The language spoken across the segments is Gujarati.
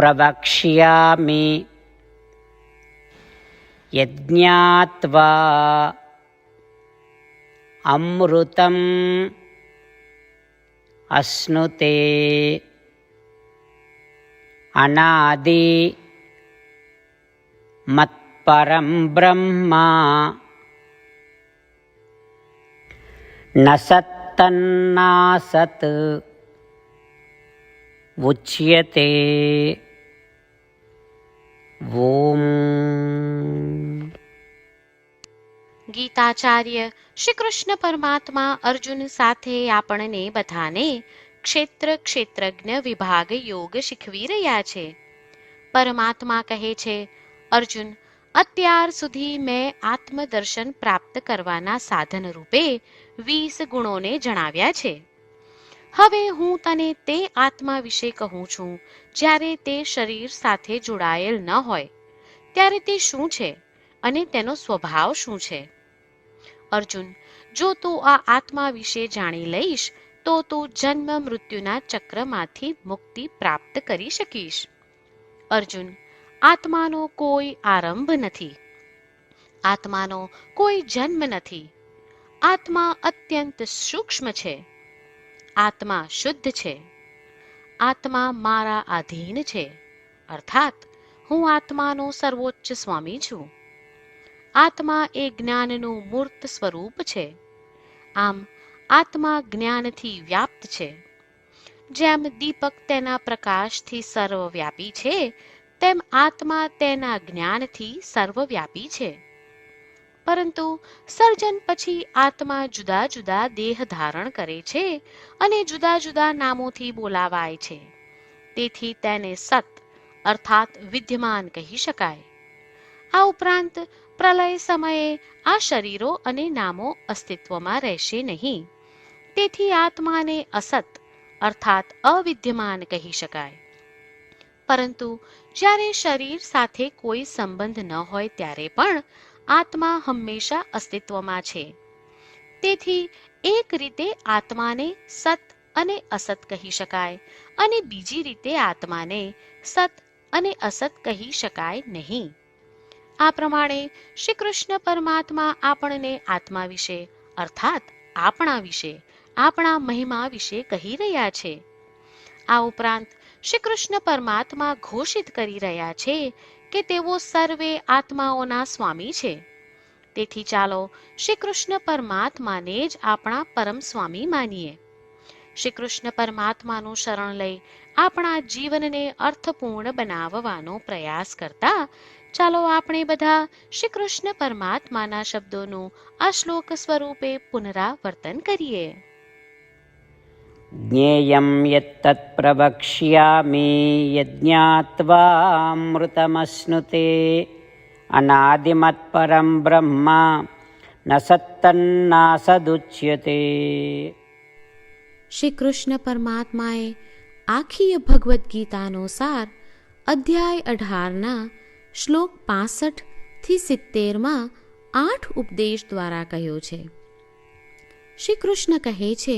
ప్రవక్ష్యామి. యజ్ఞాత్వా అమృతం అశ్నుతే. అనాది మత్పరం బ్రహ్మ. నసత్తన్నాసత్. ఉచ్యతే. ઓમ ગીતાચાર્ય શ્રી કૃષ્ણ પરમાત્મા અર્જુન સાથે આપણને બધાને ક્ષેત્ર ક્ષેત્રજ્ઞ વિભાગ યોગ શીખવી રહ્યા છે. પરમાત્મા કહે છે, અર્જુન, અત્યાર સુધી મેં આત્મદર્શન પ્રાપ્ત કરવાના સાધન રૂપે વીસ ગુણોને જણાવ્યા છે. હવે હું તને તે આત્મા વિશે કહું છું, જ્યારે તે શરીર સાથે જોડાયેલ ન હોય, ત્યારે તે શું છે અને તેનો સ્વભાવ શું છે? અર્જુન, જો તું આ આત્મા વિશે જાણી લઈશ, તો તું જન્મ મૃત્યુના ચક્રમાંથી મુક્તિ પ્રાપ્ત કરી શકીશ. અર્જુન, આત્માનો કોઈ આરંભ નથી. આત્માનો કોઈ જન્મ નથી. આત્મા અત્યંત સૂક્ષ્મ છે. આત્મા શુદ્ધ છે. આત્મા મારા આધીન છે. અર્થાત, હું આત્માનો સર્વોચ્ચ સ્વામી છું. આત્મા એ જ્ઞાનનું મૂર્ત સ્વરૂપ છે. આમ, આત્મા જ્ઞાનથી વ્યાપ્ત છે. જેમ દીપક તેના પ્રકાશથી સર્વવ્યાપી છે, તેમ આત્મા તેના જ્ઞાનથી સર્વવ્યાપી છે. પરંતુ સર્જન પછી આત્મા જુદા જુદા દેહ ધારણ કરે છે અને જુદા જુદા નામોથી બોલાવાય છે. તેથી તેને સત અર્થાત વિદ્યમાન કહી શકાય. આ ઉપરાંત પ્રલય સમયે આ શરીરો અને નામો અસ્તિત્વમાં રહેશે નહીં. તેથી આત્માને અસત અર્થાત અવિદ્યમાન કહી શકાય. પરંતુ જ્યારે શરીર સાથે કોઈ સંબંધ ન હોય ત્યારે પણ આત્મા હંમેશા અસ્તિત્વમાં છે. તેથી એક રીતે આત્માને સત અને અસત કહી શકાય અને બીજી રીતે આત્માને સત અને અસત કહી શકાય નહીં. આ પ્રમાણે શ્રી કૃષ્ણ પરમાત્મા આપણને આત્મા વિશે, અર્થાત આપણા વિશે, આપણા મહિમા વિશે કહી રહ્યા છે. આ ઉપરાંત શ્રી કૃષ્ણ પરમાત્મા ઘોષિત કરી રહ્યા છે કે તેઓ સર્વે આત્માઓના સ્વામી છે. તેથી ચાલો શ્રી કૃષ્ણ પરમાત્માને જ આપણા પરમ સ્વામી માનીએ. શ્રી કૃષ્ણ પરમાત્માનું શરણ લઈ આપણા જીવનને અર્થપૂર્ણ બનાવવાનો પ્રયાસ કરતા ચાલો આપણે બધા શ્રી કૃષ્ણ પરમાત્માના શબ્દોનું આ શ્લોક સ્વરૂપે પુનરાવર્તન કરીએ. ज्ञेयं यत्तत् प्रवक्ष्यामि यज्ञात्वामृतमश्नुते अनादिमत्परं ब्रह्म न सत्तन्नासदुच्यते શ્રી કૃષ્ણ પરમાત્માએ આખી ભગવદ્ ગીતાનો સાર અધ્યાય અઢારના શ્લોક પાસઠ થી સિત્તેરમાં આઠ ઉપદેશ દ્વારા કહ્યો છે શ્રી કૃષ્ણ કહે છે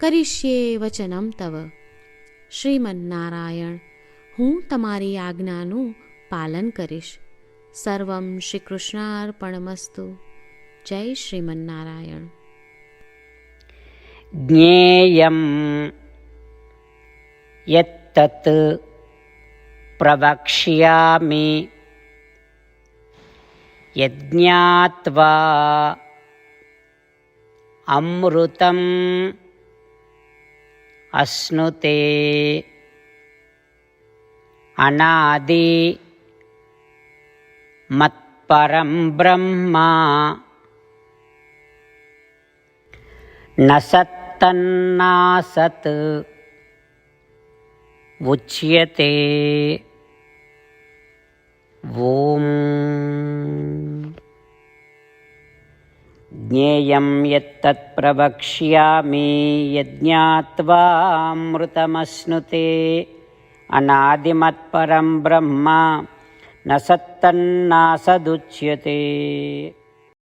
કરીશ્યે વચનમ તવ શ્રીમન્નારાયણ હું તમારી આજ્ઞાનું પાલન કરીશ સર્વમ શ્રી કૃષ્ણાર્પણમસ્તુ જય શ્રીમન્નારાયણ ज्ञेयं यत्तत् प्रवक्ष्यामि यज्ञात्वा अमृतम् అశ్నుతే. అనాది. మత్పరం బ్రహ్మ. నసత్తన్నాసత్. ఉచ్యతే. ఓం. ज्ञेयं यत्तत् प्रवक्ष्यामि यज्ञात्वामृतमश्नुते अनादिमत्परं ब्रह्म न सत्तन्नासदुच्यते